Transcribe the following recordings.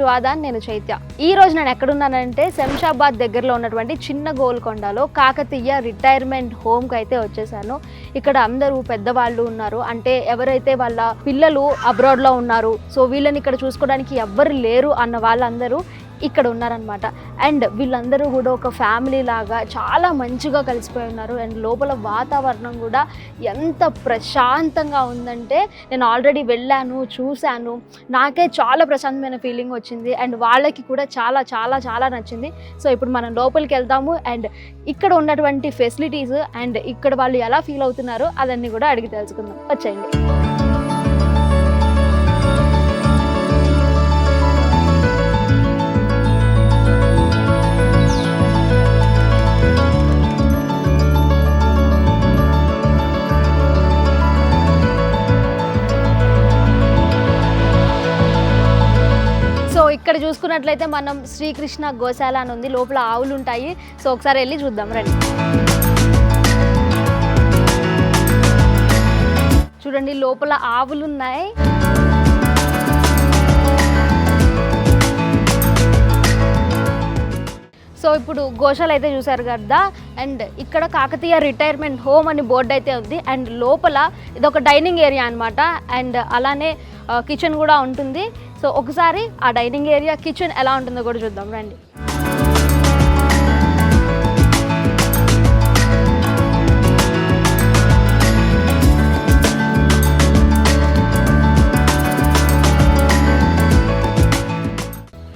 To Aadan నేను చైత్య. ఈ రోజు నేను ఎక్కడున్నానంటే శంషాబాద్ దగ్గరలో ఉన్నటువంటి చిన్న గోల్కొండలో కాకతీయ రిటైర్మెంట్ హోమ్కి అయితే వచ్చేసాను. ఇక్కడ అందరూ పెద్దవాళ్ళు ఉన్నారు. అంటే ఎవరైతే వాళ్ళ పిల్లలు అబ్రాడ్లో ఉన్నారు. సో వీళ్ళని ఇక్కడ చూసుకోవడానికి ఎవ్వరు లేరు అన్న వాళ్ళందరూ ఇక్కడ ఉన్నారనమాట అండ్ వీళ్ళందరూ కూడా ఒక ఫ్యామిలీ లాగా చాలా మంచిగా కలిసిపోయి ఉన్నారు. అండ్ లోపల వాతావరణం కూడా ఎంత ప్రశాంతంగా ఉందంటే నేను ఆల్రెడీ వెళ్ళాను చూశాను. నాకే చాలా ప్రశాంతమైన ఫీలింగ్ వచ్చింది. అండ్ వాళ్ళకి కూడా చాలా చాలా చాలా నచ్చింది. సో ఇప్పుడు మనం లోపలికి వెళ్దాము. అండ్ ఇక్కడ ఉన్నటువంటి ఫెసిలిటీస్ అండ్ ఇక్కడ వాళ్ళు ఎలా ఫీల్ అవుతున్నారో అదన్నీ కూడా అడిగి తెలుసుకుందాం. వచ్చేయండి. ఇక్కడ చూసుకున్నట్లయితే మనం శ్రీకృష్ణ గోశాల అని ఉంది. లోపల ఆవులు ఉంటాయి. సో ఒకసారి వెళ్ళి చూద్దాం. రండి. చూడండి లోపల ఆవులు ఉన్నాయి. సో ఇప్పుడు గోశాల అయితే చూసారు కదా. అండ్ ఇక్కడ కాకతీయ రిటైర్మెంట్ హోమ్ అని బోర్డు అయితే ఉంది. అండ్ లోపల ఇది ఒక డైనింగ్ ఏరియా అనమాట అండ్ అలానే కిచెన్ కూడా ఉంటుంది. సో ఒకసారి ఆ డైనింగ్ ఏరియా కిచెన్ ఎలా ఉంటుందో కూడా చూద్దాం. రండి.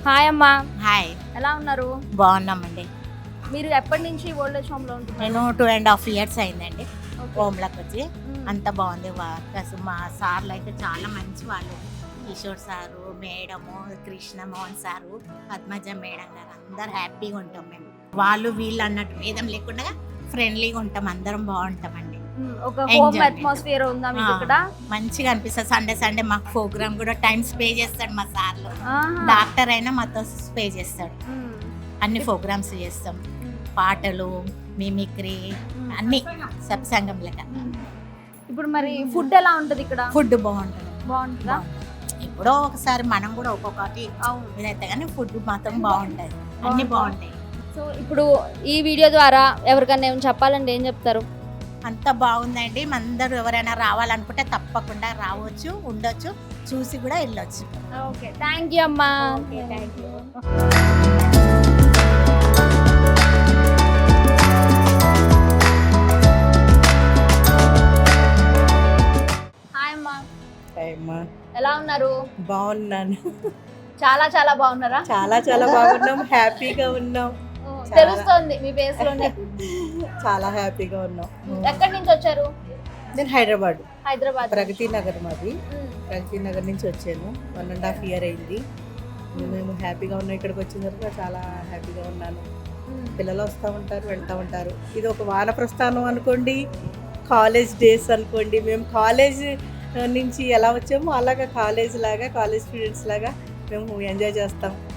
హాయ్ అమ్మా. హాయ్. ఎలా ఉన్నారు? బాగున్నామండి. మీరు ఎప్పటి నుంచి ఓల్డ్ ఏజ్ హోమ్లో ఉంటున్నారు? నేను టూ అండ్ హాఫ్ ఇయర్స్ అయిందండి. హోమ్లోకి వచ్చి. అంత బాగుంది. వర్కర్స్ మా సార్లు అయితే చాలా మంచి వాళ్ళు. Kishore sir madam Krishna Mohan sir Padmaja madam గారు అందరు హ్యాపీగా ఉంటాం మేము వాళ్ళు వీళ్ళు అన్నట్టు భేదం లేకుండా ఫ్రెండ్లీగా ఉంటాం అందరం బాగుంటామండి. అట్మాస్ఫియర్ ఉందా. ఇక్కడ మంచిగా అనిపిస్తుంది సండే సండే మాకు ప్రోగ్రామ్ కూడా టైం స్పే చేస్తాడు మా సార్లు. డాక్టర్ అయినా మాతో స్పే చేస్తాడు. అన్ని ప్రోగ్రామ్స్ చేస్తాం. పాటలు మిమిక్రీ మ్మ్. అన్ని సత్సంగం లెక్క. ఇప్పుడు మరి ఫుడ్ ఎలా ఉంటది ఇక్కడ ఫుడ్ బాగుంటుంది బాగుంటుందా ఎప్పుడో ఒకసారి మనం కూడా ఒక్కొక్కటి అవును. ఇదైతే కానీ ఫుడ్ మాత్రం బాగుంటుంది అన్ని బాగుంటాయి. సో ఇప్పుడు ఈ వీడియో ద్వారా ఎవరికైనా ఏమైనా చెప్పాలంటే ఏం చెప్తారు? అంత బాగుందండి. అందరూ ఎవరైనా రావాలనుకుంటే తప్పకుండా రావచ్చు ఉండొచ్చు చూసి కూడా వెళ్ళొచ్చు. ఓకే. థ్యాంక్ యూ అమ్మా. thank you. హాయ్ అమ్మా. అమ్మా. ఎలా ఉన్నారు? బాగున్నాను. చాలా చాలా బాగున్నారా? చాలా చాలా బాగున్నాం. హ్యాపీగా ఉన్నాం. తెలుస్తోంది మీ ఫేస్లోనే చాలా హ్యాపీగా ఉన్నాం. ఎక్కడి నుంచి వచ్చారు? నేను హైదరాబాద్. హైదరాబాద్. ప్రగతి నగర్ మాది. ప్రగతి నగర్ నుంచి వచ్చాను. వన్ అండ్ హాఫ్ ఇయర్ అయింది. మేము హ్యాపీగా ఉన్నాం. ఇక్కడికి వచ్చిన తర్వాత చాలా హ్యాపీగా ఉన్నాను. పిల్లలు వస్తూ ఉంటారు వెళ్తూ ఉంటారు. ఇది ఒక వానప్రస్థానం అనుకోండి. కాలేజ్ డేస్ అనుకోండి. మేము కాలేజ్ నుంచి ఎలా వచ్చామో అలాగా కాలేజ్ లాగా కాలేజ్ స్టూడెంట్స్ లాగా మేము ఎంజాయ్ చేస్తాం.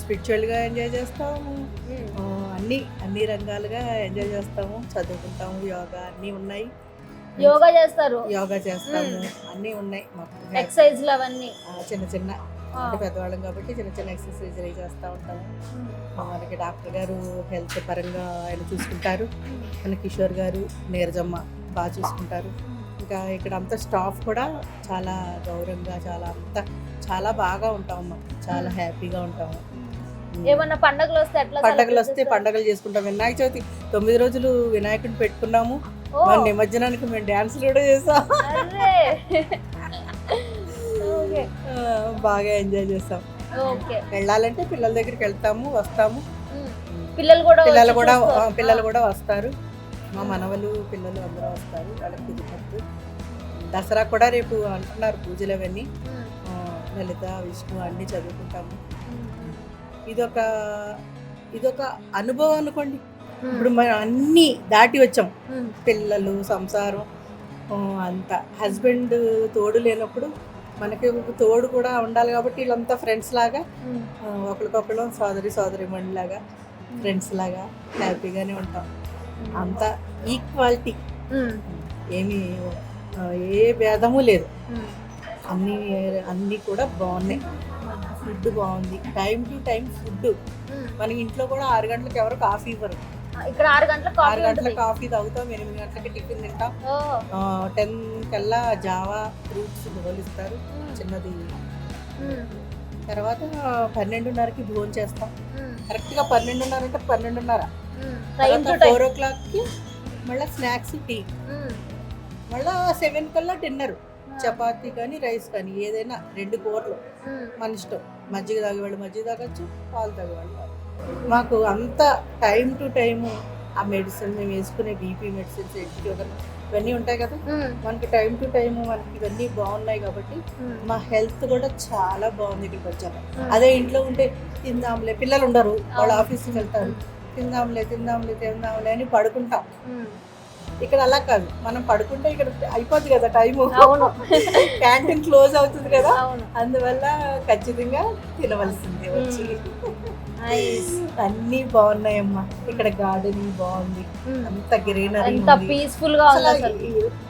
స్పిరిచువల్గా ఎంజాయ్ చేస్తాము. ఆ, అన్ని అన్ని రంగాలుగా ఎంజాయ్ చేస్తాము. చదువుకుంటాము యోగా అన్నీ ఉన్నాయి. యోగా చేస్తారు. యోగా చేస్తాము. అన్నీ ఉన్నాయి మాకు. ఎక్సర్సైజ్లు అవన్నీ. చిన్న చిన్న. అంటే పెద్దవాళ్ళం కాబట్టి చిన్న చిన్న ఎక్సర్సైజ్ చేస్తూ ఉంటాము. మనకి డాక్టర్ గారు హెల్త్ పరంగా ఆయన చూసుకుంటారు. మన కిషోర్ గారు నీరజమ్మ బాగా చూసుకుంటారు. ఇంకా ఇక్కడ అంతా స్టాఫ్ కూడా చాలా గౌరవంగా చాలా అంతా చాలా బాగా ఉంటాము చాలా హ్యాపీగా ఉంటాము ఏమన్నా పండగలు వస్తే ఎట్లా పండగలు వస్తే? పండగలు చేసుకుంటాం. వినాయక చవితి తొమ్మిది రోజులు వినాయకుడిని పెట్టుకున్నాము. మన నిమజ్జనానికి మేము డ్యాన్సులు కూడా చేసాం. బాగా ఎంజాయ్ చేస్తాం వెళ్ళాలంటే పిల్లల దగ్గరికి వెళ్తాము వస్తాము. పిల్లలు కూడా పిల్లలు కూడా పిల్లలు కూడా వస్తారు. మా మనవలు పిల్లలు అందరూ వస్తారు. వాళ్ళకి కుదిరినట్టు దసరా కూడా రేపు అంటున్నారు పూజలు అవన్నీ లలిత విష్ణు అన్నీ చదువుకుంటాము. ఇదొక ఇదొక అనుభవం అనుకోండి. ఇప్పుడు మనం అన్నీ దాటి వచ్చాం. పిల్లలు సంసారం అంత. హస్బెండ్ తోడు లేనప్పుడు మనకి ఒక తోడు కూడా ఉండాలి కాబట్టి వీళ్ళంతా ఫ్రెండ్స్ లాగా ఒకరికొకరు సోదరి సోదరి లాగా ఫ్రెండ్స్ లాగా హ్యాపీగానే ఉంటాం. అంత ఈక్వాలిటీ. ఏమీ ఏ భేదము లేదు. అన్నీ అన్నీ కూడా బాగున్నాయి. ఫుడ్ బాగుంది. టైం టు టైం ఫుడ్ మనకి ఇంట్లో కూడా ఆరు గంటలకు ఎవరు కాఫీ ఇవ్వరు. ఇక్కడ ఆరు గంటల ఆరు కాఫీ గంటలకు కాఫీ తాగుతాం ఎనిమిది గంటలకి టిఫిన్ తింటాం. టెన్ కల్లా జావా ఫ్రూట్స్ ఇస్తారు. చిన్నది. తర్వాత పన్నెండున్నరకి భోజనం చేస్తాం. కరెక్ట్గా పన్నెండున్నర అంటే పన్నెండున్నర. టైం టు టైం ఫోర్ ఓ క్లాక్కి మళ్ళీ స్నాక్స్ టీ. మళ్ళీ సెవెన్ కల్లా డిన్నర్ చపాతీ కానీ రైస్ కానీ ఏదైనా రెండు కూరలు. మన ఇష్టం మజ్జిగ తాగేవాళ్ళు మజ్జిగ తాగొచ్చు పాలు తాగేవాళ్ళు. మాకు అంత టైం టు టైము ఆ మెడిసిన్ మేము వేసుకునే బీపీ మెడిసిన్స్ ఇవన్నీ ఉంటాయి కదా. మనకి టైం టు టైము మనకి ఇవన్నీ బాగున్నాయి కాబట్టి. మా హెల్త్ కూడా చాలా బాగుంది ఇక్కడికి వచ్చాక అదే ఇంట్లో ఉంటే తిందాంలే పిల్లలు ఉండరు వాళ్ళు. ఆఫీస్కి వెళ్తారు తిందాంలే తిందాంలే తిందాంలే అని పడుకుంటాం. ఇక్కడ అలా కాదు. మనం పడుకుంటే ఇక్కడ అయిపోద్ది కదా టైము. క్యాంటీన్ క్లోజ్ అవుతుంది కదా. అందువల్ల ఖచ్చితంగా తినవలసిందే వచ్చి. అన్నీ బాగున్నాయమ్మా. ఇక్కడ గార్డెనింగ్ బాగుంది. అంత గ్రీనరీ పీస్ఫుల్గా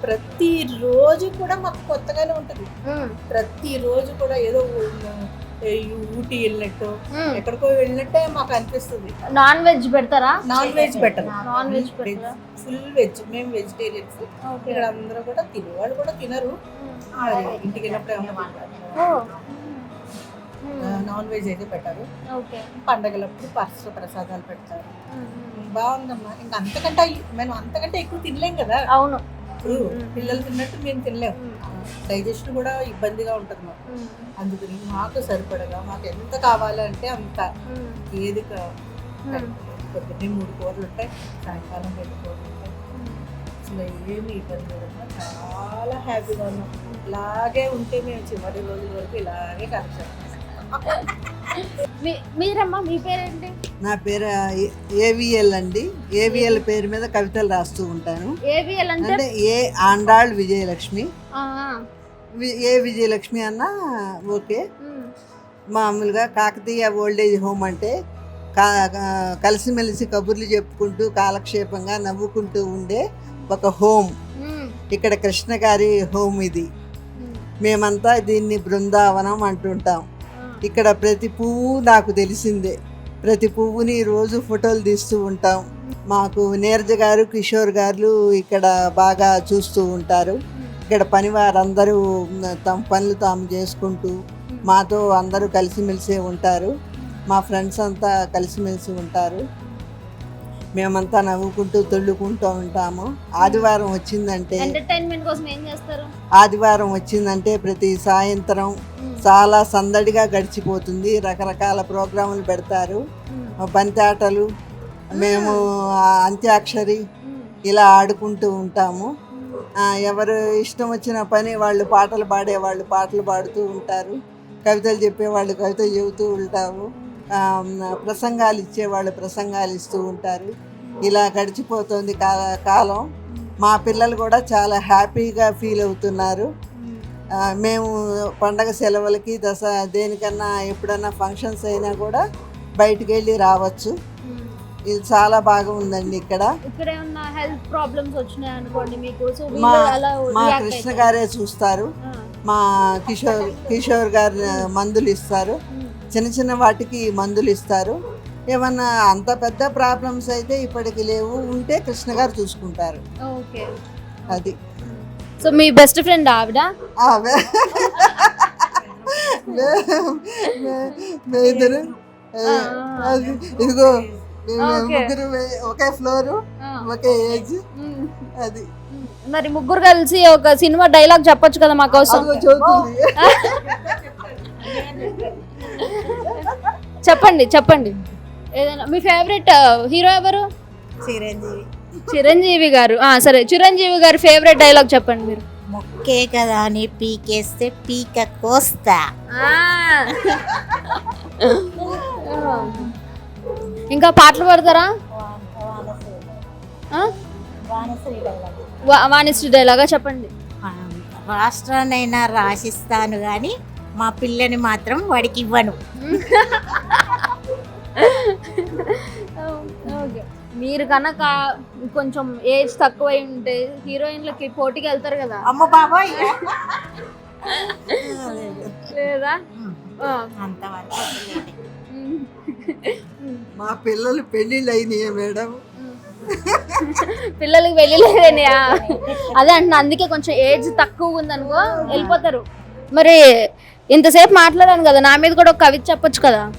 ప్రతి రోజు కూడా మాకు కొత్తగానే ఉంటుంది. ప్రతి రోజు కూడా ఏదో ఊటీ వెళ్ళినట్టు. ఎక్కడికో వెళ్ళినట్టే మాకు అనిపిస్తుంది. నాన్ వెజ్ పెడతారా? నాన్ వెజ్ పెట్టరు. Non veg full veg. మేము వెజిటేరియన్స్. ఇక్కడ అందరూ కూడా తినేవాళ్ళు కూడా తినరు. ఇంటికి వెళ్ళినప్పుడు ఏమన్నా. నాన్ వెజ్ అయితే పెట్టారు. ఓకే. పండగలప్పుడు పరస ప్రసాదాలు పెడతారు. బాగుందమ్మా. ఇంకా అంతకంటే మేము అంతకంటే ఎక్కువ తినలేం కదా. అవును. పిల్లలు తిన్నట్టు మేము తినలేము. డైజెషన్ కూడా ఇబ్బందిగా ఉంటుంది మాకు. అందుకని మాకు సరిపడగా మాకు ఎంత కావాలంటే అంత. ఏది. పొద్దున్నే మూడు కూరలు ఉంటాయి సాయంకాలం రెండు కూరలు ఉంటాయి. అసలు ఏమి ఇబ్బంది లేదమ్మా. చాలా హ్యాపీగా ఉన్నాం. ఇలాగే ఉంటే మేము చివరి రోజుల వరకు ఇలాగే కనెక్షన్ మీ- మీరమ్మా మీ పేరేంటి? నా పేరు ఏవిఎల్ అండి. ఏవిఎల్ పేరు మీద కవితలు రాస్తూ ఉంటాను. ఏవిఎల్ అంటే? ఏ ఆండాళ్ విజయలక్ష్మి. ఏ విజయలక్ష్మి అన్నా ఓకే. మామూలుగా కాకతీయ ఓల్డేజ్ హోమ్ అంటే కా కలిసిమెలిసి కబుర్లు చెప్పుకుంటూ కాలక్షేపంగా నవ్వుకుంటూ ఉండే ఒక హోమ్. ఇక్కడ కృష్ణ గారి హోమ్ ఇది. మేమంతా దీన్ని బృందావనం అంటుంటాం ఇక్కడ ప్రతి పువ్వు నాకు తెలిసిందే ప్రతి పువ్వుని రోజు ఫోటోలు తీస్తూ ఉంటాం మాకు నీరజ గారు కిషోర్ గారు ఇక్కడ బాగా చూస్తూ ఉంటారు ఇక్కడ పని వారందరూ తమ పనులు తాము చేసుకుంటూ మాతో అందరూ కలిసిమెలిసి ఉంటారు. మా ఫ్రెండ్స్ అంతా కలిసిమెలిసి ఉంటారు. మేమంతా నవ్వుకుంటూ తొల్లుకుంటూ ఉంటాము. ఆదివారం వచ్చిందంటే ఎంటర్టైన్మెంట్ కోసం ఏం చేస్తారు? ఆదివారం వచ్చిందంటే ప్రతి సాయంత్రం. చాలా సందడిగా గడిచిపోతుంది. రకరకాల ప్రోగ్రాములు పెడతారు. బంతాటలు మేము అంత్యాక్షరి. ఇలా ఆడుకుంటూ ఉంటాము. ఎవరు ఇష్టం వచ్చిన పని వాళ్ళు పాటలు పాడేవాళ్ళు పాటలు పాడుతూ ఉంటారు. కవితలు చెప్పేవాళ్ళు కవితలు చెబుతూ ఉంటాము ప్రసంగాలు ఇచ్చేవాళ్ళు ప్రసంగాలు ఇస్తూ ఉంటారు. ఇలా గడిచిపోతుంది కా- కాలం. మా పిల్లలు కూడా చాలా హ్యాపీగా ఫీల్ అవుతున్నారు. మేము పండగ సెలవులకి దసరా దేనికన్నా ఎప్పుడన్నా ఫంక్షన్స్ అయినా కూడా బయటికి వెళ్ళి రావచ్చు. ఇది చాలా బాగా ఉందండి ఇక్కడ. ఇక్కడ ఏమన్నా హెల్త్ ప్రాబ్లమ్స్ వచ్చినాయి అనుకోండి మీకు. సో మా కృష్ణ? గారే చూస్తారు. మా కిషోర్ కిషోర్ గారు మందులు ఇస్తారు. చిన్న చిన్న వాటికి మందులు ఇస్తారు. ఏమన్నా అంత పెద్ద ప్రాబ్లమ్స్ అయితే ఇప్పటికి లేవు. ఉంటే కృష్ణ గారు చూసుకుంటారు. ఓకే. అది. సో మీ బెస్ట్ ఫ్రెండ్ ఆవిడ? ఇదిగో. ముగ్గురు ఒకే ఫ్లోరు. ఒకే ఏజ్. అది. మరి ముగ్గురు కలిసి ఒక సినిమా డైలాగ్ చెప్పొచ్చు కదా మా కోసం? చెప్పండి చెప్పండి. ఏదైనా మీ ఫేవరెట్ హీరో ఎవరు? చిరంజీవి. చిరంజీవి గారు. ఆ, సరే చిరంజీవి గారి ఫేవరెట్ డైలాగ్ చెప్పండి మీరు. మొక్కే కదా అని పీకేస్తే పీక కోస్తా. ఇంకా పాటలు పాడతారా? వాణిశ్రీ డైలాగా చెప్పండి. రాష్ట్రాన్నైనా రాసిస్తాను కానీ మా పిల్లని మాత్రం వాడికి ఇవ్వను. ఓకే. మీరు కనుక కొంచెం ఏజ్ తక్కువై ఉంటే హీరోయిన్లకి పోటీకి వెళ్తారు కదా. అమ్మ బాబాయ్. లేదా? వదిలేయండి. మా పిల్లలు పెళ్ళిళ్ళు అయినాయి మేడం? పిల్లలకి వెళ్ళలేదనియా అదే అంటున్నా అందుకే కొంచెం ఏజ్ తక్కువ ఉందనుకో వెళ్ళిపోతారు. మరి ఇంతసేపు మాట్లాడాను కదా నా మీద కూడా ఒక కవిత చెప్పొచ్చు కదా?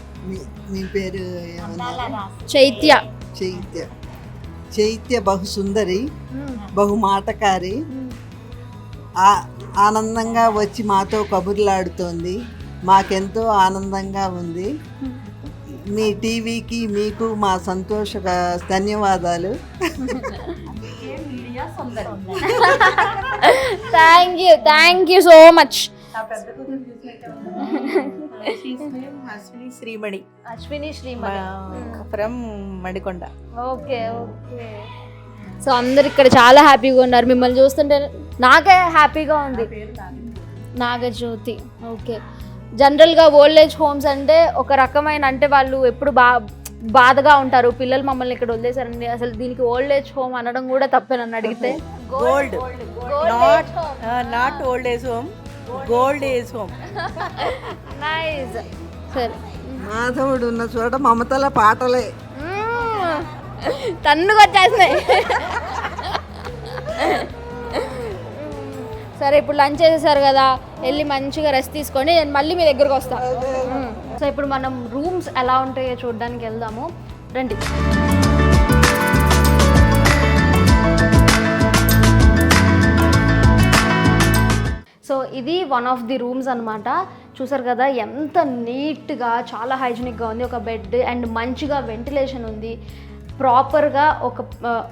మీ పేరు. చైత్య. చైత్య. చైత్య బహు సుందరి బహు మాటకారి ఆ- ఆనందంగా వచ్చి మాతో కబుర్లాడుతోంది. మాకెంతో ఆనందంగా ఉంది. మీ టీవీకి మీకు మా సంతోష ధన్యవాదాలు. Thank you thank you so much Ashwini Srimani. Ashwini Srimani. From Manikonda okay okay. So అందరు ఇక్కడ చాలా హ్యాపీగా ఉన్నారు. మిమ్మల్ని చూస్తుంటే నాకే హ్యాపీగా ఉంది. నాగజ్యోతి. ఓకే. జనరల్గా ఓల్డ్ ఏజ్ హోమ్స్ అంటే ఒక రకమైన అంటే వాళ్ళు ఎప్పుడు బా బాధగా ఉంటారు. పిల్లలు మమ్మల్ని ఇక్కడ వదిలేశారండి. అసలు దీనికి ఓల్డ్ ఏజ్ హోమ్ అనడం కూడా తప్పే నన్ను అడిగితే. Gold. Not not old age home. Gold age home nice సరే. మాధవుడు ఉన్న చోట మమతల పాటలే. మ్మ్. సరే ఇప్పుడు లంచ్ చేసేసారు కదా వెళ్ళి మంచిగా రెస్ట్ తీసుకొని నేను మళ్ళీ మీ దగ్గరకు వస్తాను సో ఇప్పుడు మనం రూమ్స్ ఎలా ఉంటాయో చూడడానికి వెళ్దాము. రండి. సో ఇది వన్ ఆఫ్ ది రూమ్స్ అన్నమాట. చూసారు కదా ఎంత నీట్గా చాలా హైజీనిక్గా ఉంది. ఒక బెడ్ అండ్ మంచిగా వెంటిలేషన్ ఉంది. ప్రాపర్గా ఒక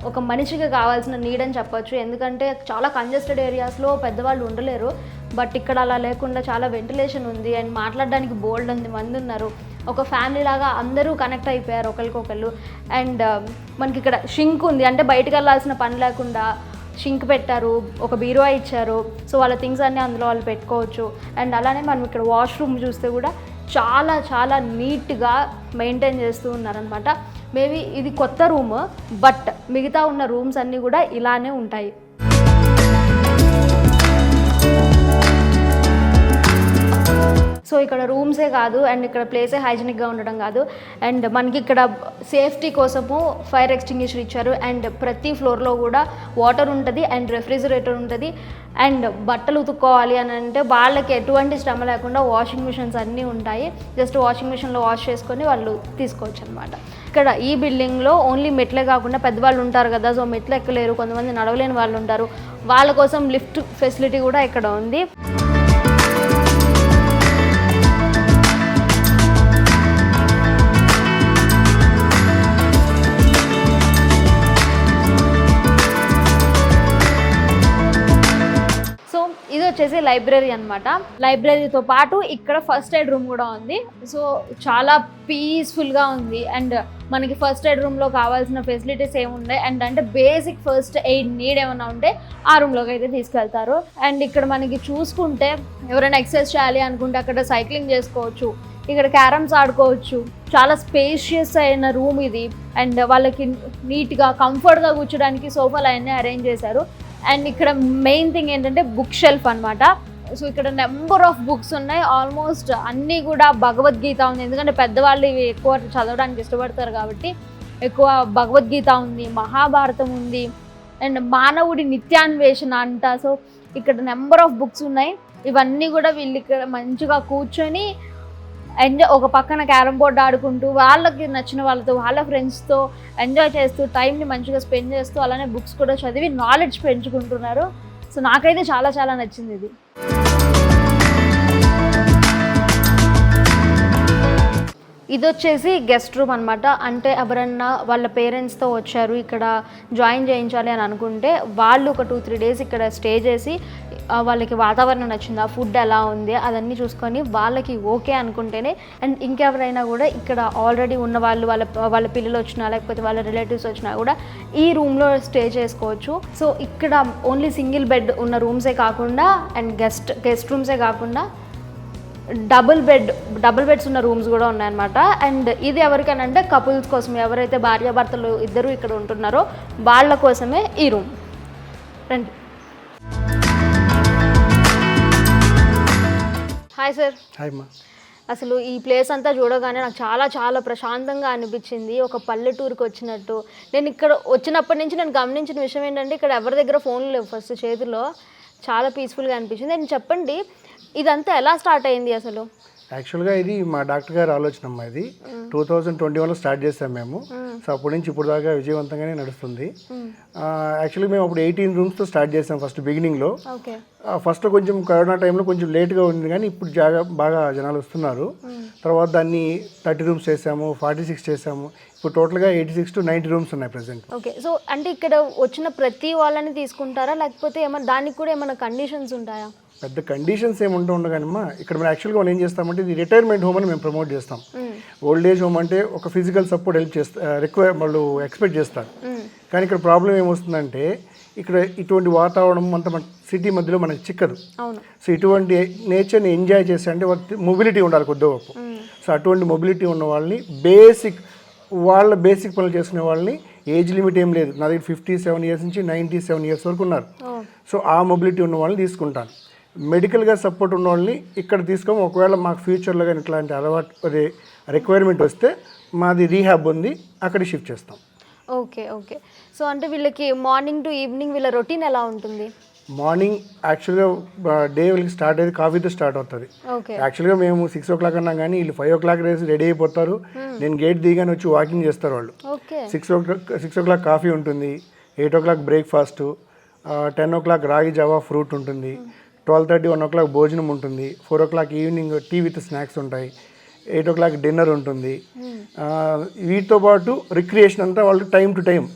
ఒక మనిషికి కావాల్సిన నీడ్ అని చెప్పొచ్చు. ఎందుకంటే చాలా కంజెస్టెడ్ ఏరియాస్లో పెద్దవాళ్ళు ఉండలేరు. బట్ ఇక్కడ అలా లేకుండా చాలా వెంటిలేషన్ ఉంది అండ్ మాట్లాడడానికి బోల్డ్ ఉంది. మంది ఉన్నారు. ఒక ఫ్యామిలీ లాగా అందరూ కనెక్ట్ అయిపోయారు ఒకరికొకళ్ళు. అండ్ మనకి ఇక్కడ షింక్ ఉంది. అంటే బయటకు వెళ్ళాల్సిన పని లేకుండా షింక్ పెట్టారు. ఒక బీరువా ఇచ్చారు. సో వాళ్ళ థింగ్స్ అన్నీ అందులో వాళ్ళు పెట్టుకోవచ్చు. అండ్ అలానే మనం ఇక్కడ వాష్రూమ్ చూస్తే కూడా చాలా చాలా నీట్గా మెయింటైన్ చేస్తూ ఉన్నారనమాట మేబీ ఇది కొత్త రూమ్ బట్ మిగతా ఉన్న రూమ్స్ అన్నీ కూడా ఇలానే ఉంటాయి. సో ఇక్కడ రూమ్సే కాదు అండ్ ఇక్కడ ప్లేసే హైజీనిక్గా ఉండడం కాదు. అండ్ మనకి ఇక్కడ సేఫ్టీ కోసము ఫైర్ ఎక్స్టింగ్విషర్ ఇచ్చారు. అండ్ ప్రతి ఫ్లోర్లో కూడా వాటర్ ఉంటుంది అండ్ రెఫ్రిజిరేటర్ ఉంటుంది. అండ్ బట్టలు ఉతుక్కోవాలి అని అంటే వాళ్ళకి ఎటువంటి శ్రమ లేకుండా వాషింగ్ మిషన్స్ అన్నీ ఉంటాయి. జస్ట్ వాషింగ్ మిషన్లో వాష్ చేసుకొని వాళ్ళు తీసుకోవచ్చు అనమాట ఇక్కడ ఈ బిల్డింగ్లో ఓన్లీ మెట్లే కాకుండా పెద్దవాళ్ళు ఉంటారు కదా సో మెట్లు ఎక్కలేరు కొంతమంది నడవలేని వాళ్ళు ఉంటారు. వాళ్ళ కోసం లిఫ్ట్ ఫెసిలిటీ కూడా ఇక్కడ ఉంది. వచ్చేసి లైబ్రరీ అన్నమాట. లైబ్రరీతో పాటు ఇక్కడ ఫస్ట్ ఎయిడ్ రూమ్ కూడా ఉంది. సో చాలా పీస్ఫుల్గా ఉంది. అండ్ మనకి ఫస్ట్ ఎయిడ్ రూమ్లో కావాల్సిన ఫెసిలిటీస్ ఏమున్నాయి? అండ్ అంటే బేసిక్ ఫస్ట్ ఎయిడ్ నీడ్ ఏమైనా ఉంటే ఆ రూమ్లోకి అయితే తీసుకెళ్తారు. అండ్ ఇక్కడ మనకి చూసుకుంటే ఎవరైనా ఎక్సర్సైజ్ చేయాలి అనుకుంటే అక్కడ సైక్లింగ్ చేసుకోవచ్చు. ఇక్కడ క్యారమ్స్ ఆడుకోవచ్చు. చాలా స్పేషియస్ అయిన రూమ్ ఇది. అండ్ వాళ్ళకి నీట్గా కంఫర్ట్గా కూర్చోడానికి సోఫాలు అవన్నీ అరేంజ్ చేశారు. అండ్ ఇక్కడ మెయిన్ థింగ్ ఏంటంటే బుక్ షెల్ఫ్ అనమాట సో ఇక్కడ నెంబర్ ఆఫ్ బుక్స్ ఉన్నాయి. ఆల్మోస్ట్ అన్నీ కూడా భగవద్గీత ఉంది. ఎందుకంటే పెద్దవాళ్ళు ఇవి ఎక్కువ చదవడానికి ఇష్టపడతారు కాబట్టి ఎక్కువ భగవద్గీత ఉంది మహాభారతం ఉంది అండ్ మానవుడి నిత్యాన్వేషణ అంట. సో ఇక్కడ నెంబర్ ఆఫ్ బుక్స్ ఉన్నాయి. ఇవన్నీ కూడా వీళ్ళు ఇక్కడ మంచిగా కూర్చొని ఎంజాయ్ ఒక పక్కన క్యారమ్ బోర్డ్ ఆడుకుంటూ వాళ్ళకి నచ్చిన వాళ్ళతో వాళ్ళ ఫ్రెండ్స్తో ఎంజాయ్ చేస్తూ టైంని మంచిగా స్పెండ్ చేస్తూ అలానే బుక్స్ కూడా చదివి నాలెడ్జ్ పెంచుకుంటున్నారు. సో నాకైతే చాలా చాలా నచ్చింది ఇది. ఇది వచ్చేసి గెస్ట్ రూమ్ అనమాట అంటే ఎవరన్నా వాళ్ళ పేరెంట్స్తో వచ్చారు ఇక్కడ జాయిన్ చేయించాలి అని అనుకుంటే వాళ్ళు ఒక టూ త్రీ డేస్ ఇక్కడ స్టే చేసి వాళ్ళకి వాతావరణం నచ్చిందా ఫుడ్ ఎలా ఉంది అదన్నీ చూసుకొని వాళ్ళకి ఓకే అనుకుంటేనే అండ్ ఇంకెవరైనా కూడా ఇక్కడ ఆల్రెడీ ఉన్న వాళ్ళు వాళ్ళ వాళ్ళ పిల్లలు వచ్చినా లేకపోతే వాళ్ళ రిలేటివ్స్ వచ్చినా కూడా ఈ రూమ్లో స్టే చేసుకోవచ్చు. సో ఇక్కడ ఓన్లీ సింగిల్ బెడ్ ఉన్న రూమ్సే కాకుండా అండ్ గెస్ట్ గెస్ట్ రూమ్సే కాకుండా డబుల్ బెడ్ డబుల్ బెడ్స్ ఉన్న రూమ్స్ కూడా ఉన్నాయన్నమాట. అండ్ ఇది ఎవరికైనా కపుల్స్ కోసం ఎవరైతే భార్యాభర్తలు ఇద్దరు ఇక్కడ ఉంటున్నారో వాళ్ళ కోసమే ఈ రూమ్. రండి. హాయ్ సార్ హాయ్ అమ్మా అసలు ఈ ప్లేస్ అంతా చూడగానే నాకు చాలా చాలా ప్రశాంతంగా అనిపించింది. ఒక పల్లెటూరుకి వచ్చినట్టు. నేను ఇక్కడ వచ్చినప్పటి నుంచి నేను గమనించిన విషయం ఏంటంటే ఇక్కడ ఎవరి దగ్గర ఫోన్లు లేవు ఫస్ట్ చేతిలో. చాలా పీస్ఫుల్గా అనిపించింది. నేను చెప్పండి ఇదంతా ఎలా స్టార్ట్ అయింది అసలు? యాక్చువల్గా ఇది మా డాక్టర్ గారి ఆలోచన అమ్మా ఇది. టూ థౌజండ్ ట్వంటీ వన్లో స్టార్ట్ చేసాం మేము. సో అప్పటి నుంచి ఇప్పుడు దాకా విజయవంతంగానే నడుస్తుంది. యాక్చువల్గా మేము అప్పుడు ఎయిటీన్ రూమ్స్తో స్టార్ట్ చేసాం ఫస్ట్ బిగినింగ్లో. ఫస్ట్ కొంచెం కరోనా టైంలో కొంచెం లేట్గా ఉంది కానీ ఇప్పుడు జాగా బాగా జనాలు వస్తున్నారు. తర్వాత దాన్ని థర్టీ రూమ్స్ చేసాము ఫార్టీ సిక్స్ చేసాము ఇప్పుడు టోటల్గా eighty six to ninety rooms ఉన్నాయి ప్రజెంట్. ఓకే. సో అంటే ఇక్కడ వచ్చిన ప్రతి వాళ్ళని తీసుకుంటారా? లేకపోతే ఏమైనా దానికి కూడా ఏమైనా కండిషన్స్ ఉంటాయా? పెద్ద కండిషన్స్ ఏమి ఉంటూ ఉండగానమ్మా ఇక్కడ మనం యాక్చువల్గా మనం ఏం చేస్తామంటే ఇది రిటైర్మెంట్ హోమ్ అని మేము ప్రమోట్ చేస్తాం. ఓల్డ్ ఏజ్ హోమ్ అంటే ఒక ఫిజికల్ సపోర్ట్ హెల్ప్ చేస్తా రిక్వైర్ వాళ్ళు ఎక్స్పెక్ట్ చేస్తారు. కానీ ఇక్కడ ప్రాబ్లం ఏమొస్తుందంటే ఇక్కడ ఇటువంటి వాతావరణం అంతా మన సిటీ మధ్యలో మనకి చిక్కదు. సో ఇటువంటి నేచర్ని ఎంజాయ్ చేస్తే అంటే మొబిలిటీ ఉండాలి కొద్దిగా గొప్ప సో అటువంటి మొబిలిటీ ఉన్న వాళ్ళని బేసిక్ వాళ్ళ బేసిక్ పనులు చేసుకునే వాళ్ళని ఏజ్ లిమిట్ ఏం లేదు. నా దగ్గర ఫిఫ్టీ సెవెన్ ఇయర్స్ నుంచి నైంటీ సెవెన్ ఇయర్స్ వరకు ఉన్నారు. సో ఆ మొబిలిటీ ఉన్న వాళ్ళని తీసుకుంటాను. మెడికల్గా సపోర్ట్ ఉన్న వాళ్ళని ఇక్కడ తీసుకోము ఒకవేళ మాకు ఫ్యూచర్లో కానీ ఇట్లాంటి అలవాటు అదే రిక్వైర్మెంట్ వస్తే మాది రీహాబ్ ఉంది అక్కడికి షిఫ్ట్ చేస్తాం. Okay okay. సో అంటే వీళ్ళకి మార్నింగ్ టు ఈవినింగ్ వీళ్ళ రొటీన్ ఎలా ఉంటుంది? మార్నింగ్ యాక్చువల్గా డే వీళ్ళకి స్టార్ట్ అయ్యేది కాఫీతో స్టార్ట్ అవుతుంది. ఓకే. యాక్చువల్గా మేము సిక్స్ ఓ క్లాక్ అన్నాం కానీ వీళ్ళు ఫైవ్ ఓ క్లాక్ రేసి రెడీ అయిపోతారు. నేను గేట్ దిగానే వచ్చి వాకింగ్ చేస్తారు వాళ్ళు. Six o'clock six o'clock coffee ఉంటుంది eight o'clock breakfast ten o'clock ragi Java fruit ఉంటుంది. Twelve thirty one o'clock భోజనం ఉంటుంది. Four o'clock evening tea with snacks ఉంటాయి. ఎయిట్ ఓ క్లాక్ డిన్నర్ ఉంటుంది. ఆ, వీటితో పాటు రిక్రియేషన్ అంతా వాళ్ళు టైం టు టైం.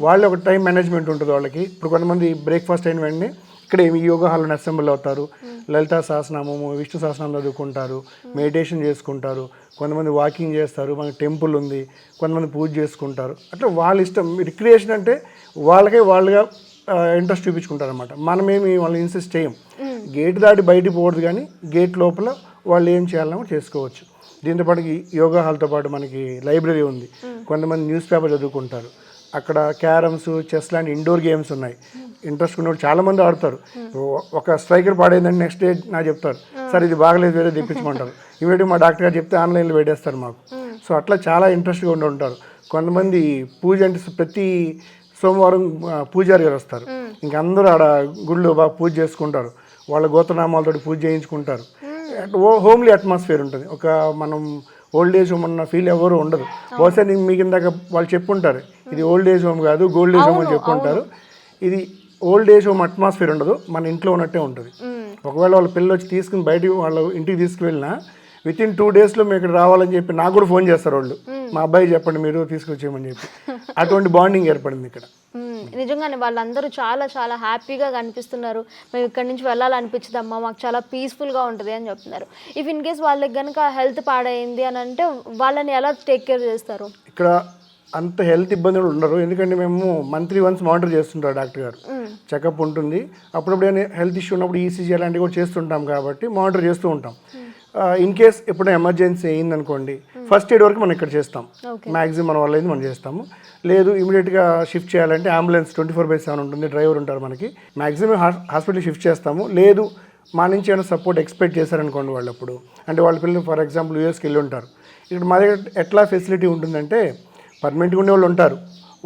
వాళ్ళు ఒక టైం మేనేజ్మెంట్ ఉంటుంది వాళ్ళకి. ఇప్పుడు కొంతమంది బ్రేక్ఫాస్ట్ అయిన వెంటనే ఇక్కడ ఏమి యోగా హాల్లో అసెంబ్లీ అవుతారు. లలితా సహస్రనామము విష్ణు సహస్రనామం చదువుకుంటారు. మెడిటేషన్ చేసుకుంటారు. కొంతమంది వాకింగ్ చేస్తారు. మనకి టెంపుల్ ఉంది. కొంతమంది పూజ చేసుకుంటారు. అట్లా వాళ్ళ ఇష్టం. రిక్రియేషన్ అంటే వాళ్ళకే వాళ్ళుగా ఇంట్రెస్ట్ చూపించుకుంటారు అనమాట మనమేమి వాళ్ళని ఇన్సిస్ట్ చేయం. గేట్ దాటి బయటికి పోవద్దు కానీ గేట్ లోపల వాళ్ళు ఏం చేయాలన్నా చేసుకోవచ్చు. దీంతో పాటు యోగా హాల్తో పాటు మనకి లైబ్రరీ ఉంది. కొంతమంది న్యూస్ పేపర్ చదువుకుంటారు. అక్కడ క్యారమ్స్ చెస్ లాంటి ఇండోర్ గేమ్స్ ఉన్నాయి. ఇంట్రెస్ట్ ఉన్నవాళ్ళు చాలామంది ఆడతారు. ఒక స్ట్రైకర్ పాడైందని నెక్స్ట్ డే నాకు చెప్తారు. సార్ ఇది బాగలేదు వేరే తెప్పించమంటారు. ఇవేటి మా డాక్టర్ గారు చెప్తే ఆన్లైన్లో పెట్టేస్తారు మాకు. సో అట్లా చాలా ఇంట్రెస్ట్గా ఉండి ఉంటారు కొంతమంది పూజ అంటే ప్రతి సోమవారం పూజారి గారు వస్తారు. ఇంక అందరూ ఆడ గుళ్ళు బాగా పూజ చేసుకుంటారు. వాళ్ళ గోత్రనామాలతో పూజ చేయించుకుంటారు. హోమ్లీ అట్మాస్ఫియర్ ఉంటుంది. ఒక మనం ఓల్డ్ ఏజ్ హోమ్ అన్న ఫీల్ ఎవరు ఉండదు బహుశా మీకు ఇందాక వాళ్ళు చెప్పుంటారు. ఇది ఓల్డ్ ఏజ్ హోమ్ కాదు గోల్డ్ ఏజ్ హోమ్ అని చెప్పుంటారు. ఇది ఓల్డ్ ఏజ్ హోమ్ అట్మాస్ఫియర్ ఉండదు. మన ఇంట్లో ఉన్నట్టే ఉంటుంది. ఒకవేళ వాళ్ళ పిల్లలు వచ్చి తీసుకుని బయటికి వాళ్ళ ఇంటికి తీసుకువెళ్ళినా విత్ ఇన్ టూ డేస్లో మేము ఇక్కడ రావాలని చెప్పి నాకు కూడా ఫోన్ చేస్తారు వాళ్ళు. మా అబ్బాయి చెప్పండి మీరు తీసుకొచ్చేయమని చెప్పి. అటువంటి బాండింగ్ ఏర్పడింది ఇక్కడ. నిజంగానే వాళ్ళందరూ చాలా చాలా హ్యాపీగా కనిపిస్తున్నారు. మేము ఇక్కడ నుంచి వెళ్ళాలనిపించదమ్మా మాకు చాలా పీస్ఫుల్గా ఉంటుంది అని చెప్తున్నారు. ఇఫ్ ఇన్ కేస్ వాళ్ళకి కనుక హెల్త్ పాడైంది అని అంటే వాళ్ళని ఎలా టేక్ కేర్ చేస్తారు? ఇక్కడ అంత హెల్త్ ఇబ్బందులు ఉండరు. ఎందుకంటే మేము మంత్లీ వన్స్ మానిటర్ చేస్తుంటారు డాక్టర్ గారు. చెకప్ ఉంటుంది. అప్పుడప్పుడు హెల్త్ ఇష్యూ ఉన్నప్పుడు ఈసీజీ అలాంటివి కూడా చేస్తుంటాం కాబట్టి మానిటర్ చేస్తూ ఉంటాం. ఇన్ కేస్ ఎప్పుడైనా ఎమర్జెన్సీ అయిందనుకోండి ఫస్ట్ ఎయిడ్ వరకు మనం ఇక్కడ చేస్తాం. మ్యాక్సిమం మన వల్ల అయింది మనం చేస్తాము. లేదు ఇమీడియట్గా షిఫ్ట్ చేయాలంటే ambulance twenty four by seven ఉంటుంది డ్రైవర్ ఉంటారు మనకి. మ్యాక్సిమం హాస్పిటల్ షిఫ్ట్ చేస్తాము. లేదు మా నుంచి ఏమైనా సపోర్ట్ ఎక్స్పెక్ట్ చేశారనుకోండి వాళ్ళు అప్పుడు అంటే వాళ్ళ పిల్లలు ఫర్ ఎగ్జాంపుల్ యూఎస్కి వెళ్ళి ఉంటారు ఇక్కడ మా దగ్గర ఎట్లా ఫెసిలిటీ ఉంటుందంటే పర్మనెంట్గా ఉండే వాళ్ళు ఉంటారు.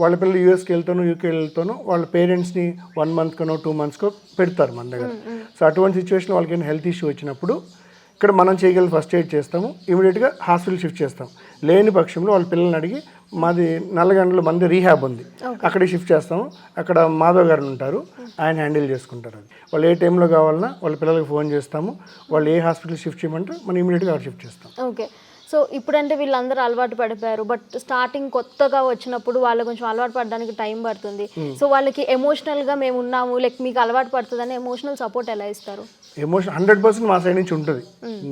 వాళ్ళ పిల్లలు యూఎస్కి వెళ్తాను యూకే వెళ్తాను వాళ్ళ పేరెంట్స్ని వన్ మంత్కనో టూ మంత్స్కో పెడతారు మన దగ్గర. సో అటువంటి సిచ్యువేషన్ వాళ్ళకి ఏమైనా హెల్త్ ఇష్యూ వచ్చినప్పుడు ఇక్కడ మనం చేయగల ఫస్ట్ ఎయిడ్ చేస్తాము. ఇమీడియట్గా హాస్పిటల్ షిఫ్ట్ చేస్తాం. లేని పక్షంలో వాళ్ళ పిల్లల్ని అడిగి మాది నల్లగండలో మంది రీహాబ్ ఉంది. అక్కడికి షిఫ్ట్ చేస్తాము. అక్కడ మాధవ్ గారు ఉంటారు. ఆయన హ్యాండిల్ చేసుకుంటారు అది. వాళ్ళు ఏ టైంలో కావాలన్నా వాళ్ళ పిల్లలకి ఫోన్ చేస్తాము. వాళ్ళు ఏ హాస్పిటల్ షిఫ్ట్ చేయమంటే మనం ఇమీడియట్గా అక్కడ షిఫ్ట్ చేస్తాం. ఓకే. సో ఇప్పుడంటే వీళ్ళందరూ అలవాటు పడిపోయారు. బట్ స్టార్టింగ్ కొత్తగా వచ్చినప్పుడు వాళ్ళు కొంచెం అలవాటు పడడానికి టైం పడుతుంది. సో వాళ్ళకి ఎమోషనల్గా మేము ఉన్నాము. లైక్ మీకు అలవాటు పడుతుందని ఎమోషనల్ సపోర్ట్ ఎలా ఇస్తారు? ఎమోషన్ హండ్రెడ్ పర్సెంట్ మా సైడ్ నుంచి ఉంటుంది.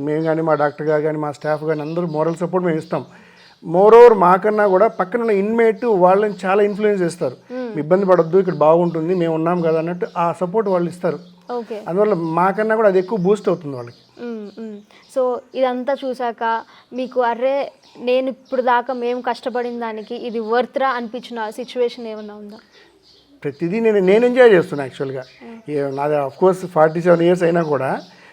మేము కానీ మా డాక్టర్ గారు కానీ మా స్టాఫ్ కానీ అందరూ మోరల్ సపోర్ట్ మేము ఇస్తాం. మోర్ ఓవర్ మాకన్నా కూడా పక్కన ఉన్న ఇన్మేట్ వాళ్ళని చాలా ఇన్ఫ్లుయెన్స్ చేస్తారు. మీ ఇబ్బంది పడొద్దు ఇక్కడ బాగుంటుంది మేము ఉన్నాం కదా అన్నట్టు ఆ సపోర్ట్ వాళ్ళు ఇస్తారు. అందువల్ల మాకన్నా కూడా అది ఎక్కువ బూస్ట్ అవుతుంది వాళ్ళకి. సో ఇదంతా చూసాక మీకు అర్రే నేను ఇప్పుడు దాకా మేము కష్టపడిన దానికి ఇది వర్త్రా అనిపించిన సిచ్యువేషన్ ఏమన్నా ఉందా? ప్రతిదీ నేను నేను ఎంజాయ్ చేస్తున్నాను యాక్చువల్గా నాది of course forty seven years అయినా కూడా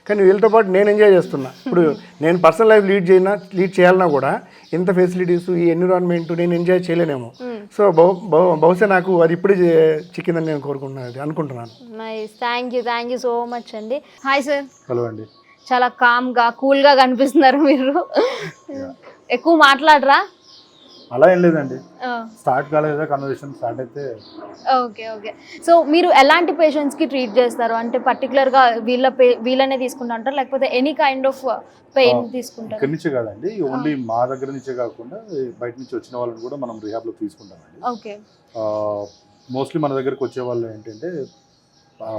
కానీ వీళ్ళతో పాటు నేను ఎంజాయ్ చేస్తున్నా. ఇప్పుడు నేను పర్సనల్ లైఫ్ లీడ్ చేయనా లీడ్ చేయాలన్నా కూడా ఇంత ఫెసిలిటీస్ ఈ ఎన్విరాన్మెంట్ నేను ఎంజాయ్ చేయలేనేమో. సో బహు బహు- బహుశా నాకు అది ఇప్పుడే చిక్కిందని నేను కోరుకుంటున్నాను అది అనుకుంటున్నాను. Nice thank you thank you so much అండి. హాయ్ సార్ హలో అండి. చాలా కామ్గా కూల్గా కనిపిస్తున్నారు మీరు. ఎక్కువ మాట్లాడరా? అలా ఏం లేదండి. స్టార్ట్ కాలేదా కన్వర్సేషన్ స్టార్ట్ అయితే ఓకే ఓకే. సో మీరు ఎలాంటి పేషెంట్స్కి ట్రీట్ చేస్తారు? అంటే పర్టికులర్గా వీళ్ళ పే వీళ్ళనే తీసుకుంటారా లేకపోతే ఎనీ కైండ్ ఆఫ్ పెయిన్ తీసుకుంటారు? ఇక్కడి నుంచే కాదండి. ఓన్లీ మా దగ్గర నుంచే కాకుండా బయట నుంచి వచ్చిన వాళ్ళని కూడా మనం రిహాబ్లో తీసుకుంటామండి. ఓకే. మోస్ట్లీ మన దగ్గరికి వచ్చే వాళ్ళు ఏంటంటే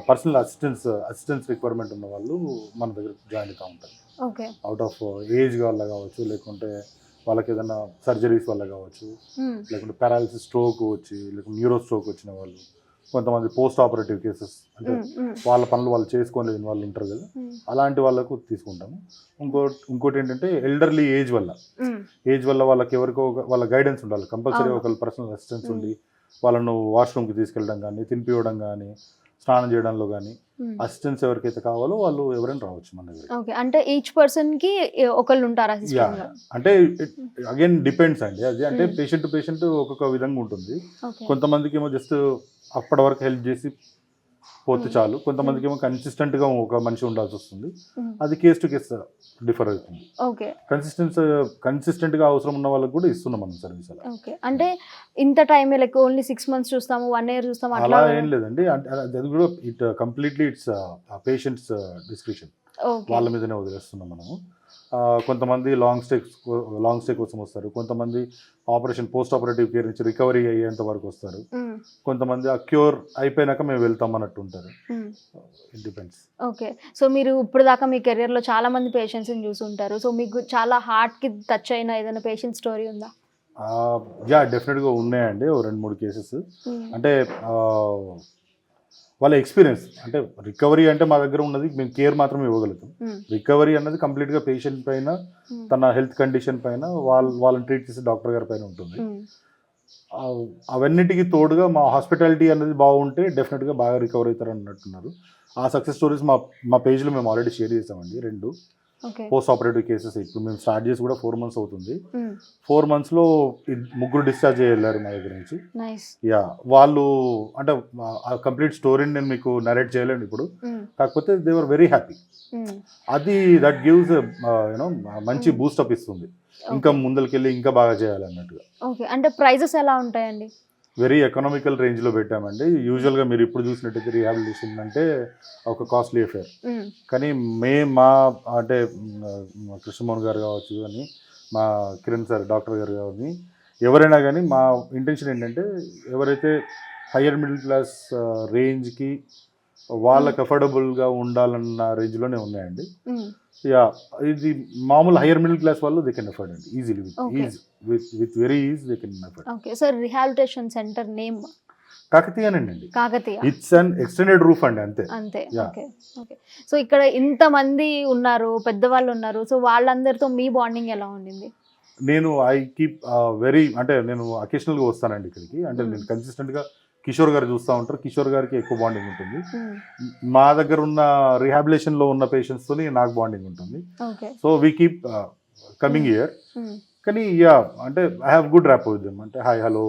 పర్సనల్ అసిస్టెన్స్ అసిస్టెన్స్ రిక్వైర్మెంట్ ఉన్న వాళ్ళు మన దగ్గర జాయిన్ అవుతూ ఉంటారు. ఓకే. అవుట్ ఆఫ్ ఏజ్ వల్ల కావచ్చు లేకుంటే వాళ్ళకి ఏదైనా సర్జరీస్ వల్ల కావచ్చు లేకుంటే పారాలిసిస్ స్ట్రోక్ వచ్చి లేకుంటే న్యూరో స్ట్రోక్ వచ్చిన వాళ్ళు కొంతమంది పోస్ట్ ఆపరేటివ్ కేసెస్ అంటే వాళ్ళ పనులు వాళ్ళు చేసుకోలేని వాళ్ళు ఉంటారు కదా. అలాంటి వాళ్ళకు తీసుకుంటాము. ఇంకోటి ఇంకోటి ఏంటంటే ఎల్డర్లీ ఏజ్ వల్ల. ఏజ్ వల్ల వాళ్ళకి ఎవరికో వాళ్ళ గైడెన్స్ ఉండాలి. కంపల్సరీ. ఒకళ్ళు పర్సనల్ అసిస్టెన్స్. ఉండి వాళ్ళను వాష్రూమ్కి తీసుకెళ్ళడం కానీ తినిపివ్వడం కానీ స్నానం చేయడంలో కానీ అసిస్టెన్స్ ఎవరికైతే కావాలో వాళ్ళు ఎవరైనా రావచ్చు మన దగ్గర ఓకే అంటే ఈచ్ పర్సన్కి ఒకళ్ళు ఉంటారా అసిస్టెంట్ అంటే అగైన్ డిపెండ్స్ అండి. అది అంటే. పేషెంట్ టు పేషెంట్ ఒక్కొక్క విధంగా ఉంటుంది. కొంతమందికి ఏమో జస్ట్ అప్పటి వరకు హెల్ప్ చేసి పోతే Mm. చాలు. కొంతమందికి ఏమో consistent గా ఒక మనిషి ఉండాల్సి వస్తుంది. Mm. అది కేస్ టు కేస్ డిఫర్ అవుతుంది. ఓకే కన్సిస్టెన్స్ కన్సిస్టెంట్గా అవసరం ఉన్న వాళ్ళకి కూడా ఇస్తున్నాం మనం సర్వీస్ అలా. ఓకే అంటే ఇంత time like only six months చూస్తాము వన్ ఇయర్ చూస్తాము అలా అట్లా ఏం లేదండి. అది కూడా it completely it's patients description వాళ్ళ మీదనే వదిలేస్తున్నాం మనము. కొంతమంది లాంగ్ స్టే లాంగ్ స్టే కోసం వస్తారు. కొంతమంది ఆపరేషన్ పోస్ట్ ఆపరేటివ్ కేర్ నుంచి రికవరీ అయ్యేంత వరకు వస్తారు. కొంతమంది ఆ క్యూర్ అయిపోయినాక మేము వెళ్తాం అన్నట్టు ఉంటారు. మ్మ్. It depends okay. సో మీరు ఇప్పుడు దాకా మీ కెరియర్లో చాలా మంది పేషెంట్స్ని చూసుంటారు. సో మీకు చాలా హార్ట్కి టచ్ అయిన ఏదైనా పేషెంట్ స్టోరీ ఉందా? యా డెఫినెట్గా ఉన్నాయండి ఓ రెండు మూడు కేసెస్. అంటే వాళ్ళ ఎక్స్పీరియన్స్ అంటే రికవరీ అంటే మా దగ్గర ఉన్నది మేము కేర్ మాత్రం ఇవ్వగలుగుతాం. రికవరీ అన్నది కంప్లీట్గా పేషెంట్ పైన మ్మ్. తన హెల్త్ కండిషన్ పైన వాళ్ళ వాళ్ళని ట్రీట్ చేసే డాక్టర్ గారి పైన ఉంటుంది. ఆ, అవన్నిటికీ తోడుగా మా హాస్పిటాలిటీ అనేది బాగుంటే డెఫినెట్గా బాగా రికవర్ అవుతారు అన్నట్టున్నారు ఆ సక్సెస్ స్టోరీస్ మా మా పేజ్లో మేము ఆల్రెడీ షేర్ చేసామండి రెండు పోస్ట్ ఆపరేటివ్ కేసెస్ ఇప్పుడు మేము స్టార్ట్ చేసి కూడా ఫోర్ మంత్స్ అవుతుంది. ఫోర్ మంత్స్లో ముగ్గురు డిశ్చార్జ్ వెళ్ళారు మా దగ్గర నుంచి. యా వాళ్ళు అంటే కంప్లీట్ స్టోరీని నేను మీకు నరేట్ చేయలేను ఇప్పుడు. మ్మ్. కాకపోతే దే వర్ వెరీ హ్యాపీ. అది దట్ గివ్స్ యూనో మంచి Mm. బూస్టప్ ఇస్తుంది. ఇంకా ముందరికెళ్ళి ఇంకా బాగా చేయాలి అన్నట్టుగా ఓకే అంటే ప్రైజెస్ ఎలా ఉంటాయండి? వెరీ ఎకనామికల్ రేంజ్లో పెట్టామండి యూజువల్గా మీరు ఇప్పుడు చూసినట్టయితే రిహాబిలిటేషన్ అంటే ఒక కాస్ట్లీ అఫేర్. కానీ మే మా అంటే కృష్ణమోహన్ గారు కావచ్చు కానీ మా కిరణ్ సార్ డాక్టర్ గారు కానీ ఎవరైనా కానీ మా ఇంటెన్షన్ ఏంటంటే ఎవరైతే హయ్యర్ మిడిల్ క్లాస్ రేంజ్కి వాళ్ళకి అఫోర్డబుల్గా ఉండాలన్న రేంజ్లోనే ఉన్నాయండి. యా ఇది మామూలు హయ్యర్ మిడిల్ క్లాస్ వాళ్ళు దే కెన్ అఫోర్డ్ అండి easily. Easy with with very easy they can okay sir rehabilitation centre name కాకతీయనండి. Kakatiya. It's an extended roof అండి అంతే. అంతే. ఓకే ఓకే సో ఇక్కడ ఇంతమంది ఉన్నారు పెద్దవాళ్ళు ఉన్నారు సో వాళ్ళందరితో మీ బాండింగ్ ఎలా ఉండింది? నేను ఐ కీప్ వెరీ అంటే నేను అకేషనల్గా వస్తానండి ఇక్కడికి. అంటే Hmm. నేను కన్సిస్టెంట్గా కిషోర్ గారు చూస్తూ ఉంటారు కిషోర్ గారికి ఎక్కువ బాండింగ్ ఉంటుంది. మ్మ్. మా దగ్గర ఉన్న రిహాబిలేషన్లో ఉన్న పేషెంట్స్తో నాకు బాండింగ్ ఉంటుంది. Okay so we keep coming Hmm. Year. కానీ యా అంటే I have good rapport with them అంటే హాయ్ హలో.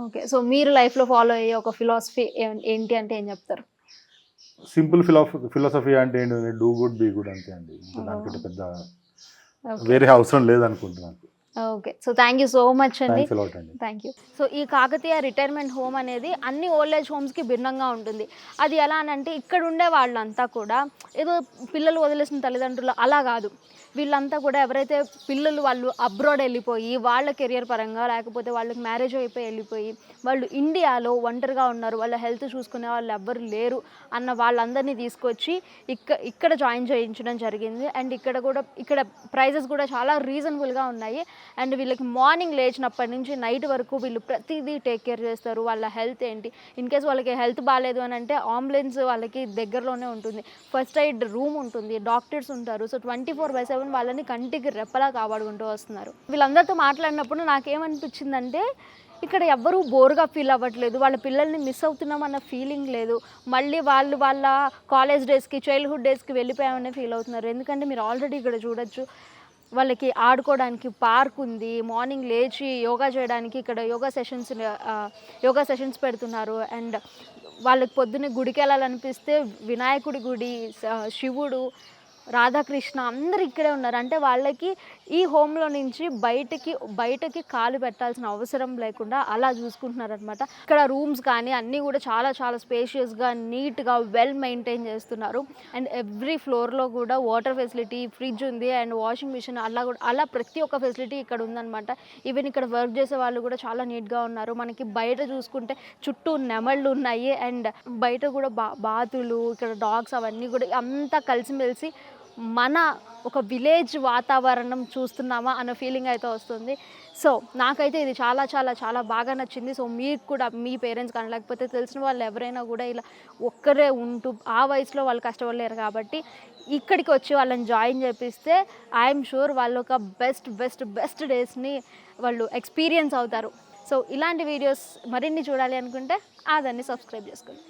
ఓకే సో మీరు లైఫ్లో ఫాలో అయ్యే ఒక ఫిలాసఫీ ఏంటి అంటే ఏం చెప్తారు? సింపుల్ ఫిలాసఫీ ఫిలాసఫీ అంటే ఏంటి? డూ గుడ్ బీ గుడ్ అంతే అండి. ఇంకా Oh. దానికంటే పెద్ద వేరే అవసరం లేదనుకుంటున్నాను. Okay. So thank you so much అండి. Thank you. సో ఈ కాకతీయ రిటైర్మెంట్ హోమ్ అనేది అన్ని ఓల్డ్ ఏజ్ హోమ్స్కి భిన్నంగా ఉంటుంది. అది ఎలా అని అంటే ఇక్కడ ఉండే వాళ్ళంతా కూడా ఏదో పిల్లలు వదిలేసిన తల్లిదండ్రులు అలా కాదు. వీళ్ళంతా కూడా ఎవరైతే పిల్లలు వాళ్ళు అబ్రాడ్ వెళ్ళిపోయి వాళ్ళ కెరియర్ పరంగా లేకపోతే వాళ్ళకి మ్యారేజ్ అయిపోయి వెళ్ళిపోయి వాళ్ళు ఇండియాలో ఒంటరిగా ఉన్నారు వాళ్ళ హెల్త్ చూసుకునే వాళ్ళు ఎవ్వరు లేరు అన్న వాళ్ళందరినీ తీసుకొచ్చి ఇక్కడ ఇక్కడ జాయిన్ చేయించడం జరిగింది. అండ్ ఇక్కడ కూడా ఇక్కడ ప్రైజెస్ కూడా చాలా రీజనబుల్గా ఉన్నాయి. అండ్ వీళ్ళకి మార్నింగ్ లేచినప్పటి నుంచి నైట్ వరకు వీళ్ళు ప్రతిదీ టేక్ కేర్ చేస్తారు. వాళ్ళ హెల్త్ ఏంటి? ఇన్ కేస్ వాళ్ళకి హెల్త్ బాగాలేదు అని అంటే అంబులెన్స్ వాళ్ళకి దగ్గరలోనే ఉంటుంది. ఫస్ట్ ఎయిడ్ రూమ్ ఉంటుంది. డాక్టర్స్ ఉంటారు. So twenty four by seven వాళ్ళని కంటికి రెప్పలా కాపాడుకుంటూ వస్తున్నారు. వీళ్ళందరితో మాట్లాడినప్పుడు నాకేమనిపించిందంటే ఇక్కడ ఎవ్వరూ బోర్గా ఫీల్ అవ్వట్లేదు. వాళ్ళ పిల్లల్ని మిస్ అవుతున్నాం అన్న ఫీలింగ్ లేదు. మళ్ళీ వాళ్ళు వాళ్ళ కాలేజ్ డేస్కి చైల్డ్హుడ్ డేస్కి వెళ్ళిపోయామనే ఫీల్ అవుతున్నారు. ఎందుకంటే మీరు ఆల్రెడీ ఇక్కడ చూడొచ్చు. వాళ్ళకి ఆడుకోవడానికి పార్క్ ఉంది మార్నింగ్ లేచి యోగా చేయడానికి ఇక్కడ యోగా సెషన్స్ యోగా సెషన్స్ పెడుతున్నారు. అండ్ వాళ్ళకి పొద్దున్నే గుడికి వెళ్ళాలనిపిస్తే వినాయకుడి గుడి శివుడు రాధాకృష్ణ అందరు ఇక్కడే ఉన్నారు. అంటే వాళ్ళకి ఈ హోమ్లో నుంచి బయటకి బయటకి కాలు పెట్టాల్సిన అవసరం లేకుండా అలా చూసుకుంటున్నారు అనమాట ఇక్కడ రూమ్స్ కానీ అన్నీ కూడా చాలా చాలా స్పేషియస్గా నీట్గా వెల్ మెయింటైన్ చేస్తున్నారు. అండ్ ఎవ్రీ ఫ్లోర్లో కూడా వాటర్ ఫెసిలిటీ ఫ్రిడ్జ్ ఉంది అండ్ వాషింగ్ మిషన్ అలా కూడా అలా ప్రతి ఒక్క ఫెసిలిటీ ఇక్కడ ఉందనమాట ఈవెన్ ఇక్కడ వర్క్ చేసే వాళ్ళు కూడా చాలా నీట్గా ఉన్నారు. మనకి బయట చూసుకుంటే చుట్టూ నెమళ్ళు ఉన్నాయి. అండ్ బయట కూడా బా బాతులు ఇక్కడ డాగ్స్ అవన్నీ కూడా అంతా కలిసిమెలిసి మన ఒక విలేజ్ వాతావరణం చూస్తున్నామా అన్న ఫీలింగ్ అయితే వస్తుంది. సో నాకైతే ఇది చాలా చాలా చాలా బాగా నచ్చింది. సో మీకు కూడా మీ పేరెంట్స్ కానీ లేకపోతే తెలిసిన వాళ్ళు ఎవరైనా కూడా ఇలా ఒక్కరే ఉంటూ ఆ వయసులో వాళ్ళు కష్టపడలేరు కాబట్టి ఇక్కడికి వచ్చి వాళ్ళని జాయిన్ చేపిస్తే ఐఎమ్ షూర్ వాళ్ళు ఒక బెస్ట్ బెస్ట్ బెస్ట్ డేస్ని వాళ్ళు ఎక్స్పీరియన్స్ అవుతారు. సో ఇలాంటి వీడియోస్ మరిన్ని చూడాలి అనుకుంటే ఆ దాన్ని సబ్స్క్రైబ్ చేసుకోండి.